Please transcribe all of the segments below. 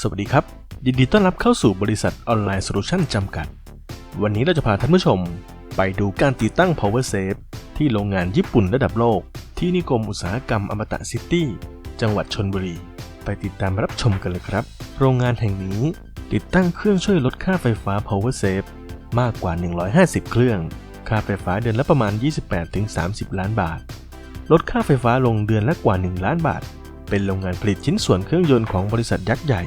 สวัสดีครับ ยินดีต้อนรับเข้าสู่บริษัทออนไลน์โซลูชันจำกัด วันนี้เราจะพาท่านผู้ชม ไปดูการติดตั้ง Power Safe ที่โรงงานญี่ปุ่นระดับโลก ที่นิคมอุตสาหกรรมอมตะซิตี้จังหวัดชนบุรี ไปติดตามรับชมกันเลยครับ โรงงานแห่งนี้ติดตั้งเครื่องช่วยลดค่าไฟฟ้า Power Safe มากกว่า 150 เครื่อง ค่าไฟฟ้าเดือนละประมาณ 28-30 ล้านบาท ลดค่าไฟฟ้าลงเดือนละกว่า 1 ล้านบาทเป็นโรงงานผลิตชิ้นส่วนเครื่องยนต์ของบริษัทยักษ์ใหญ่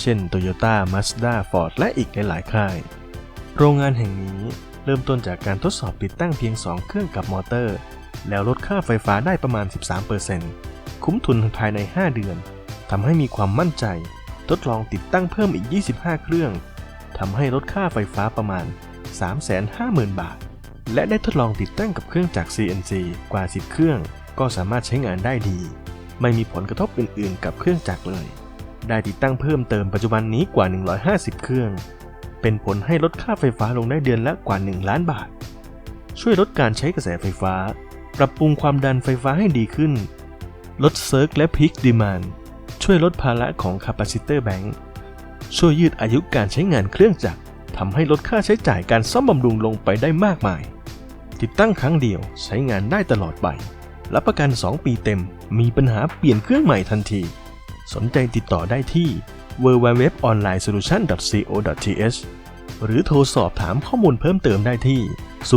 เช่น Toyota, Mazda, Ford และอีกหลายๆค่าย โรงงานแห่งนี้เริ่มต้นจากการทดสอบติดตั้งเพียง 2 เครื่องกับมอเตอร์ แล้วลดค่าไฟฟ้าได้ประมาณ 13%คุ้มทุนภายใน 5 เดือนทำให้มีความมั่นใจ ทดลองติดตั้งเพิ่มอีก 25 เครื่องทำให้ลดค่าไฟฟ้าประมาณ 350,000 บาท และได้ทดลองติดตั้งกับเครื่องจัก CNC กว่า 10 เครื่อง ก็สามารถใช้งานได้ดี ไม่มีผลกระทบอื่น ๆ กับเครื่องจักรเลย ได้ติดตั้งเพิ่มเติมปัจจุบันนี้กว่า 150 เครื่อง เป็นผลให้ลดค่าไฟฟ้าลงได้เดือนละกว่า 1 ล้านบาท ช่วยลดการใช้กระแสไฟฟ้า ปรับปรุงความดันไฟฟ้าให้ดีขึ้น ลดเซิร์กและพีคดีมานช่วยลดภาระของคาปาซิเตอร์แบงค์ช่วยยืดอายุการใช้งานเครื่องจักรทำให้ลดค่าใช้จ่ายการซ่อมบำรุงลงไปได้มากมาย ติดตั้งครั้งเดียวใช้งานได้ตลอดไป รับประกัน 2 ปีเต็ม มีปัญหาเปลี่ยนเครื่องใหม่ทันที สนใจติดต่อได้ที่ www.onlinesolution.co.th หรือโทรสอบถามข้อมูลเพิ่มเติมได้ที่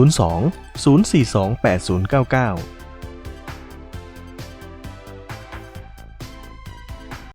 02 042 8099